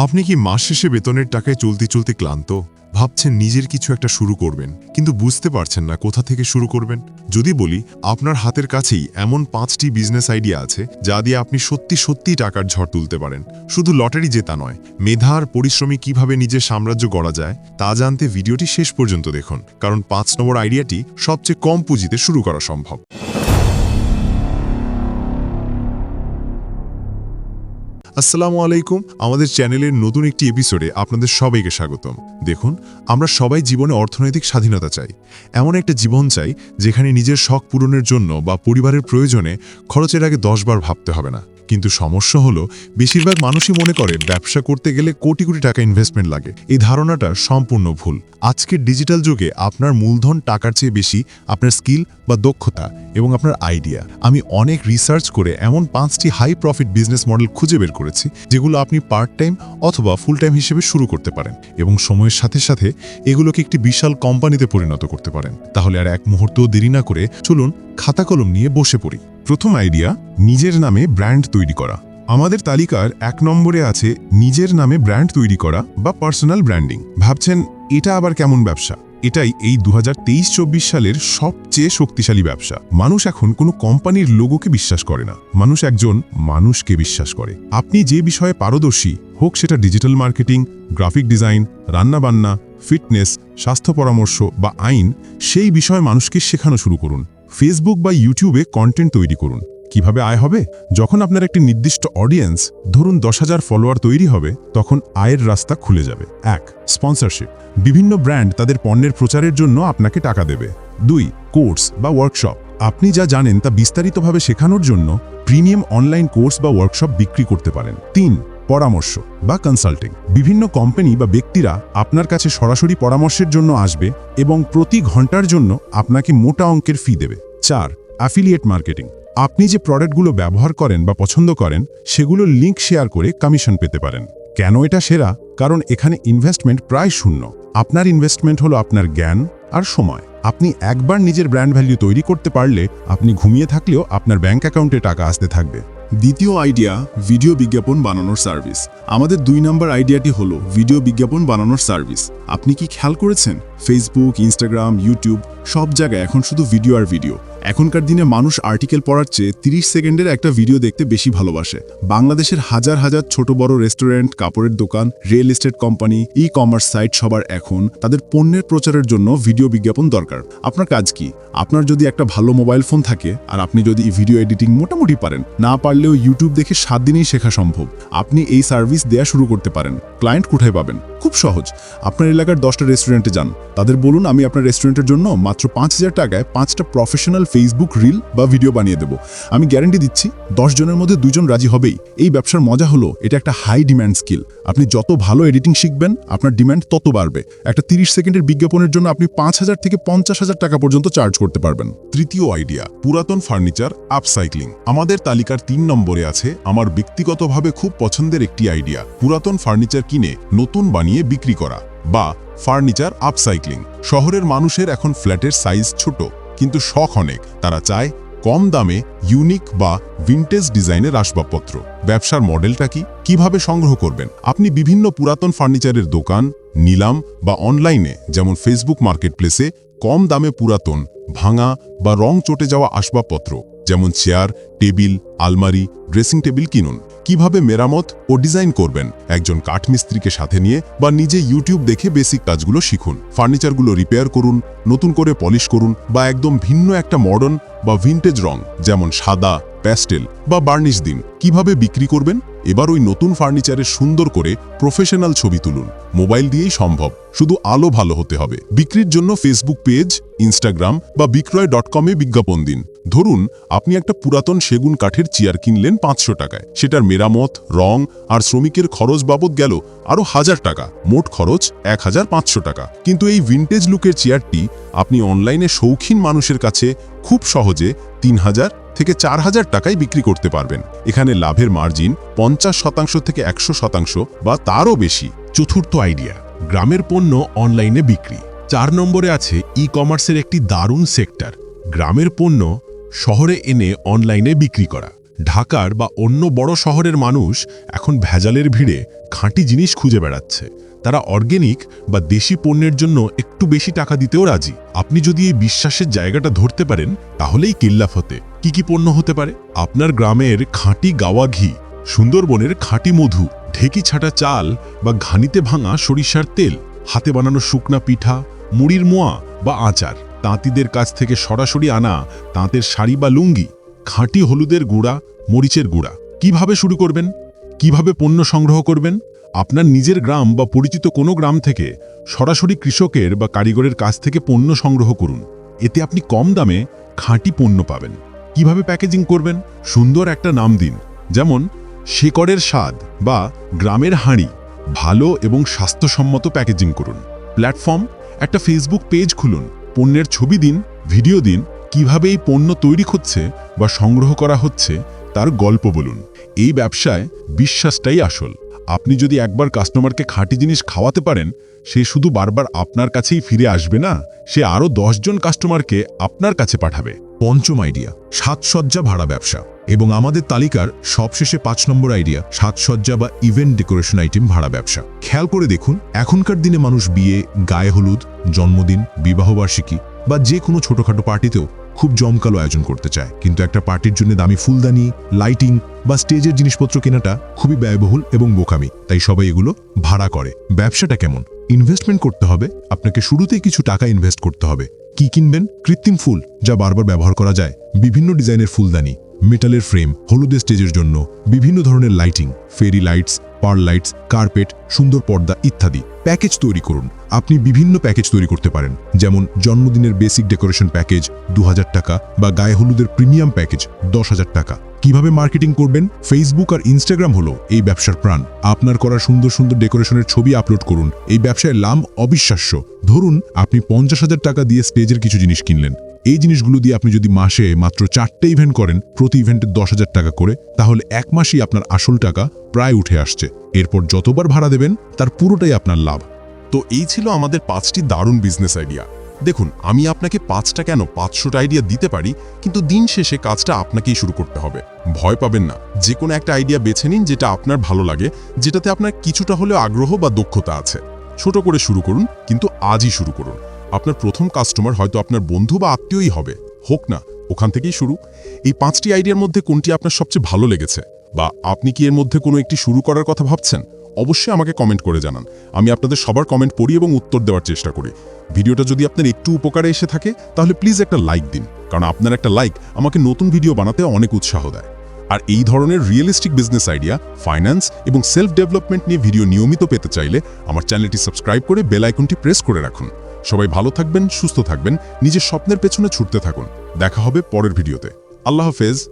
আপনি কি মাস শেষে বেতনের টাকায় চলতে চলতে ক্লান্ত? ভাবছেন নিজের কিছু একটা শুরু করবেন, কিন্তু বুঝতে পারছেন না কোথা থেকে শুরু করবেন? যদি বলি, আপনার হাতের কাছেই এমন পাঁচটি বিজনেস আইডিয়া আছে যা দিয়ে আপনি সত্যি সত্যি টাকার ঝড় তুলতে পারেন। শুধু লটারি জেতা নয়, মেধা আর পরিশ্রমী কীভাবে নিজের সাম্রাজ্য গড়া যায়, তা জানতে ভিডিওটি শেষ পর্যন্ত দেখুন, কারণ পাঁচ নম্বর আইডিয়াটি সবচেয়ে কম পুঁজিতে শুরু করা সম্ভব। আসসালামু আলাইকুম। আমাদের চ্যানেলের নতুন একটি এপিসোডে আপনাদের সবাইকে স্বাগতম। দেখুন, আমরা সবাই জীবনে অর্থনৈতিক স্বাধীনতা চাই। এমন একটা জীবন চাই যেখানে নিজের শখ পূরণের জন্য বা পরিবারের প্রয়োজনে খরচের আগে দশবার ভাবতে হবে না। কিন্তু সমস্যা হলো, বেশিরভাগ মানুষই মনে করে ব্যবসা করতে গেলে কোটি কোটি টাকা ইনভেস্টমেন্ট লাগে। এই ধারণাটা সম্পূর্ণ ভুল। আজকের ডিজিটাল যুগে আপনার মূলধন টাকার চেয়ে বেশি, আপনার স্কিল বা দক্ষতা এবং আপনার আইডিয়া আমি অনেক রিসার্চ করে এমন পাঁচটি হাই প্রফিট বিজনেস মডেল খুঁজে বের করেছি, যেগুলো আপনি পার্ট টাইম অথবা ফুল টাইম হিসেবে শুরু করতে পারেন এবং সময়ের সাথে সাথে এগুলোকে একটি বিশাল কোম্পানিতে পরিণত করতে পারেন। তাহলে আর এক মুহূর্তও দেরি না করে চলুন খাতা কলম নিয়ে বসে পড়ি। প্রথম আইডিয়া, নিজের নামে ব্র্যান্ড তৈরি করা। আমাদের তালিকার এক নম্বরে আছে নিজের নামে ব্র্যান্ড তৈরি করা বা পার্সোনাল ব্র্যান্ডিং। ভাবছেন, এটা আবার কেমন ব্যবসা? এটাই এই দু হাজার সালের সবচেয়ে শক্তিশালী ব্যবসা। মানুষ এখন কোনো কোম্পানির লোগোকে বিশ্বাস করে না। মানুষ একজন মানুষকে বিশ্বাস করে। আপনি যে বিষয়ে পারদর্শী, হোক সেটা ডিজিটাল মার্কেটিং, গ্রাফিক ডিজাইন, রান্নাবান্না, ফিটনেস, স্বাস্থ্য পরামর্শ বা আইন, সেই বিষয়ে মানুষকে শেখানো শুরু করুন। ফেসবুক বা ইউটিউবে কন্টেন্ট তৈরি করুন। কীভাবে আয় হবে? যখন আপনার একটি নির্দিষ্ট অডিয়েন্স ধরুন দশ হাজার ফলোয়ার তৈরি হবে, তখন আয়ের রাস্তা খুলে যাবে। এক স্পন্সরশিপ বিভিন্ন ব্র্যান্ড তাদের পণ্যের প্রচারের জন্য আপনাকে টাকা দেবে। দুই কোর্স বা ওয়ার্কশপ আপনি যা জানেন তা বিস্তারিতভাবে শেখানোর জন্য প্রিমিয়াম অনলাইন কোর্স বা ওয়ার্কশপ বিক্রি করতে পারেন। তিন পরামর্শ বা কনসাল্টিং বিভিন্ন কোম্পানি বা ব্যক্তিরা আপনার কাছে সরাসরি পরামর্শের জন্য আসবে এবং প্রতি ঘণ্টার জন্য আপনাকে মোটা অঙ্কের ফি দেবে। চার অ্যাফিলিয়েট মার্কেটিং আপনি যে প্রোডাক্টগুলো ব্যবহার করেন বা পছন্দ করেন, সেগুলোর লিঙ্ক শেয়ার করে কমিশন পেতে পারেন। কেন এটা সেরা? কারণ এখানে ইনভেস্টমেন্ট প্রায় শূন্য। আপনার ইনভেস্টমেন্ট হলো আপনার জ্ঞান আর সময়। আপনি একবার নিজের ব্র্যান্ড ভ্যালু তৈরি করতে পারলে আপনি ঘুমিয়ে থাকলেও আপনার ব্যাঙ্ক অ্যাকাউন্টে টাকা আসতে থাকবে। দ্বিতীয় আইডিয়া ভিডিও বিজ্ঞাপন বানানোর সার্ভিস আমাদের দুই নম্বর আইডিয়াটি হলো ভিডিও বিজ্ঞাপন বানানোর সার্ভিস আপনি কি খেয়াল করেছেন? ফেসবুক ইনস্টাগ্রাম ইউটিউব সব জায়গায় এখন শুধু ভিডিও আর ভিডিও এখনকার দিনে মানুষ আর্টিকেল পড়ার চেয়ে তিরিশ সেকেন্ডের একটা ভিডিও দেখতে বেশি ভালোবাসে। বাংলাদেশের হাজার হাজার ছোট বড় রেস্টুরেন্ট কাপড়ের দোকান real estate company e commerce site সবার এখন তাদের পণ্যের প্রচারের জন্য ভিডিও বিজ্ঞাপন দরকার। আপনার কাজ কি? আপনার যদি একটা ভালো মোবাইল ফোন থাকে আর আপনি যদি ভিডিও এডিটিং মোটামুটি পারেন, না পারলেও ইউটিউব দেখে সাত দিনেই শেখা সম্ভব। আপনি এই সার্ভিস দেয়া শুরু করতে পারেন। ক্লায়েন্ট কোথায় পাবেন? খুব সহজ। আপনার এলাকার দশটা রেস্টুরেন্টে যান। তাদের বলুন, আমি আপনার রেস্টুরেন্টের জন্য মাত্র পাঁচ হাজার টাকায় পাঁচটা প্রফেশনাল ফেসবুক রিল বা ভিডিও বানিয়ে দেবো। আমি গ্যারান্টি দিচ্ছি, দশ জনের মধ্যে দুজন রাজি হবেই। এই ব্যবসার মজা হলো, এটা একটা হাই ডিম্যান্ড স্কিল আপনি যত ভালো এডিটিং শিখবেন, আপনার ডিম্যান্ড তত বাড়বে। একটা তিরিশ সেকেন্ডের বিজ্ঞাপনের জন্য আপনি পাঁচ হাজার থেকে পঞ্চাশ হাজার টাকা পর্যন্ত চার্জ করতে পারবেন। তৃতীয় আইডিয়া পুরাতন ফার্নিচার আপসাইক্লিং আমাদের তালিকার তিন নম্বরে আছে, আমার ব্যক্তিগতভাবে খুব পছন্দের একটি আইডিয়া পুরাতন ফার্নিচার কিনে নতুন বানিয়ে বিক্রি করা বা ফার্নিচার আপসাইক্লিং শহরের মানুষের এখন ফ্ল্যাটের সাইজ ছোট, কিন্তু শখ অনেক। তারা চায় কম দামে ইউনিক বা ভিন্টেজ ডিজাইনের আসবাবপত্র। ব্যবসার মডেলটা কি? কীভাবে সংগ্রহ করবেন? আপনি বিভিন্ন পুরাতন ফার্নিচারের দোকান, নিলাম বা অনলাইনে যেমন ফেসবুক মার্কেটপ্লেসে কম দামে পুরাতন, ভাঙা বা রং চটে যাওয়া আসবাবপত্র যেমন চেয়ার, টেবিল, আলমারি, ড্রেসিং টেবিল কিনুন। কীভাবে মেরামত ও ডিজাইন করবেন? একজন কাঠমিস্ত্রিকে সাথে নিয়ে বা নিজে ইউটিউব দেখে বেসিক কাজগুলো শিখুন। ফার্নিচারগুলো রিপেয়ার করুন, নতুন করে পলিশ করুন বা একদম ভিন্ন একটা মডার্ন বা ভিন্টেজ রং, যেমন সাদা, প্যাস্টেল বা বার্নিশ দিন। কীভাবে বিক্রি করবেন? এবার ওই নতুন ফার্নিচারের সুন্দর করে প্রফেশনাল ছবি তুলুন। মোবাইল দিয়েই সম্ভব, শুধু আলো ভালো হতে হবে। বিক্রির জন্য ফেসবুক পেজ, ইনস্টাগ্রাম বা বিক্রয় ডট কমে বিজ্ঞাপন দিন। ধরুন, আপনি একটা পুরাতন সেগুন কাঠের চেয়ার কিনলেন পাঁচশো টাকায়। সেটার মেরামত, রং আর শ্রমিকের খরচ বাবদ গেল আরও হাজার টাকা। মোট খরচ এক হাজার পাঁচশো টাকা। কিন্তু এই ভিন্টেজ লুকের চেয়ারটি আপনি অনলাইনে শৌখিন মানুষের কাছে খুব সহজে তিন হাজার থেকে চার হাজার টাকায় বিক্রি করতে পারবেন। এখানে লাভের মার্জিন পঞ্চাশ শতাংশ থেকে একশো শতাংশ বা তারও বেশি। চতুর্থ আইডিয়া গ্রামের পণ্য অনলাইনে বিক্রি। চার নম্বরে আছে ই কমার্সের একটি দারুণ সেক্টর গ্রামের পণ্য শহরে এনে অনলাইনে বিক্রি করা। ঢাকার বা অন্য বড় শহরের মানুষ এখন ভেজালের ভিড়ে খাঁটি জিনিস খুঁজে বেড়াচ্ছে। তারা অর্গেনিক বা দেশি পণ্যের জন্য একটু বেশি টাকা দিতেও রাজি। আপনি যদি এই বিশ্বাসের জায়গাটা ধরতে পারেন, তাহলেই কিল্লাফ হতে কি কি পণ্য হতে পারে? আপনার গ্রামের খাঁটি গাওয়া ঘি, সুন্দরবনের খাঁটি মধু, ঢেকি ছাটা চাল বা ঘানিতে ভাঙা সরিষার তেল, হাতে বানানো শুকনা পিঠা, মুড়ির মোয়া বা আচার। তাঁতিদের কাছ থেকে সরাসরি আনা তাঁতের শাড়ি বা লুঙ্গি, খাঁটি হলুদের গুঁড়া, মরিচের গুঁড়া। কীভাবে শুরু করবেন? কীভাবে পণ্য সংগ্রহ করবেন? আপনার নিজের গ্রাম বা পরিচিত কোনো গ্রাম থেকে সরাসরি কৃষকের বা কারিগরের কাছ থেকে পণ্য সংগ্রহ করুন। এতে আপনি কম দামে খাঁটি পণ্য পাবেন। কীভাবে প্যাকেজিং করবেন? সুন্দর একটা নাম দিন। যেমন, শেকড়ের স্বাদ বা গ্রামের হাঁড়ি। ভালো এবং স্বাস্থ্যসম্মত প্যাকেজিং করুন। প্ল্যাটফর্ম, একটা ফেসবুক পেজ খুলুন। পণ্যের ছবি দিন, ভিডিও দিন, কীভাবে এই পণ্য তৈরি হচ্ছে বা সংগ্রহ করা হচ্ছে তার গল্প বলুন। এই ব্যবসায় বিশ্বাসটাই আসল। আপনি যদি একবার কাস্টমারকে খাঁটি জিনিস খাওয়াতে পারেন, সে শুধু বারবার আপনার কাছেই ফিরে আসবে না, সে আরও জন কাস্টমারকে আপনার কাছে পাঠাবে। পঞ্চম আইডিয়া সাজসজ্জা ভাড়া ব্যবসা। এবং আমাদের তালিকার সবশেষে পাঁচ নম্বর আইডিয়া সাজসজ্জা বা ইভেন্ট ডেকোরেশন আইটেম ভাড়া ব্যবসা। খেয়াল করে দেখুন, এখনকার দিনে মানুষ বিয়ে, গায়ে হলুদ, জন্মদিন বিবাহবার্ষিকী বা যে কোনো ছোটখাটো পার্টিতেও খুব জমকালো আয়োজন করতে চায়। কিন্তু একটা পার্টির জন্য দামি ফুলদানি লাইটিং বা স্টেজের জিনিসপত্র কেনাটা খুবই ব্যয়বহুল এবং বোকামি। তাই সবাই এগুলো ভাড়া করে। ব্যবসাটা কেমন? ইনভেস্টমেন্ট করতে হবে। আপনাকে শুরুতেই কিছু টাকা ইনভেস্ট করতে হবে। কি কিনবেন? কৃত্রিম ফুল, যা বারবার ব্যবহার করা যায়। বিভিন্ন ডিজাইনের ফুলদানি মেটালের ফ্রেম হলুদের স্টেজের জন্য, বিভিন্ন ধরনের lighting fairy lights par lights, carpet, সুন্দর পর্দা ইত্যাদি। প্যাকেজ তৈরি করুন। আপনি বিভিন্ন প্যাকেজ তৈরি করতে পারেন। যেমন জন্মদিনের বেসিক ডেকোরেশন প্যাকেজ দু হাজার টাকা বা গায়ে হলুদের প্রিমিয়াম প্যাকেজ দশ টাকা। কীভাবে মার্কেটিং করবেন? ফেসবুক আর ইনস্টাগ্রাম হলো এই ব্যবসার প্রাণ। আপনার করা সুন্দর সুন্দর ডেকোরেশনের ছবি আপলোড করুন। এই ব্যবসায় লাম অবিশ্বাস্য। ধরুন, আপনি পঞ্চাশ হাজার টাকা দিয়ে স্টেজের কিছু জিনিস কিনলেন। এই জিনিসগুলো দিয়ে আপনি যদি মাসে মাত্র চারটে ইভেন্ট করেন, প্রতি ইভেন্টে দশ হাজার টাকা করে, তাহলে এক মাসেই আপনার আসল টাকা প্রায় উঠে আসছে। এরপর যতবার ভাড়া দেবেন, তার পুরোটাই আপনার লাভ। তো এই ছিল আমাদের পাঁচটি দারুণ বিজনেস আইডিয়া দেখুন, আমি আপনাকে পাঁচটা কেন পাঁচশোটা আইডিয়া দিতে পারি, কিন্তু দিন শেষে কাজটা আপনাকেই শুরু করতে হবে। ভয় পাবেন না। যে কোনো একটা আইডিয়া বেছে নিন যেটা আপনার ভালো লাগে, যেটাতে আপনার কিছুটা হলেও আগ্রহ বা দক্ষতা আছে। ছোট করে শুরু করুন, কিন্তু আজই শুরু করুন। আপনার প্রথম কাস্টমার হয়তো আপনার বন্ধু বা আত্মীয়ই হবে। হোক না, ওখান থেকেই শুরু। এই পাঁচটি আইডিয়ার মধ্যে কোনটি আপনার সবচেয়ে ভালো লেগেছে? বা আপনি কি এর মধ্যে কোনো একটি শুরু করার কথা ভাবছেন? অবশ্যই আমাকে কমেন্ট করে জানান। আমি আপনাদের সবার কমেন্ট পড়ি এবং উত্তর দেওয়ার চেষ্টা করি। ভিডিওটা যদি আপনার একটু উপকারে এসে থাকে, তাহলে প্লিজ একটা লাইক দিন। কারণ আপনার একটা লাইক আমাকে নতুন ভিডিও বানাতে অনেক উৎসাহ দেয়। আর এই ধরনের রিয়েলিস্টিক বিজনেস আইডিয়া ফাইন্যান্স এবং সেলফ ডেভেলপমেন্ট নিয়ে ভিডিও নিয়মিত পেতে চাইলে আমার চ্যানেলটি সাবস্ক্রাইব করে বেল আইকনটি প্রেস করে রাখুন। সবাই ভালো থাকবেন, সুস্থ থাকবেন, নিজের স্বপ্নের পেছনে ছুটতে থাকুন। দেখা হবে পরের ভিডিওতে। আল্লাহ হাফেজ।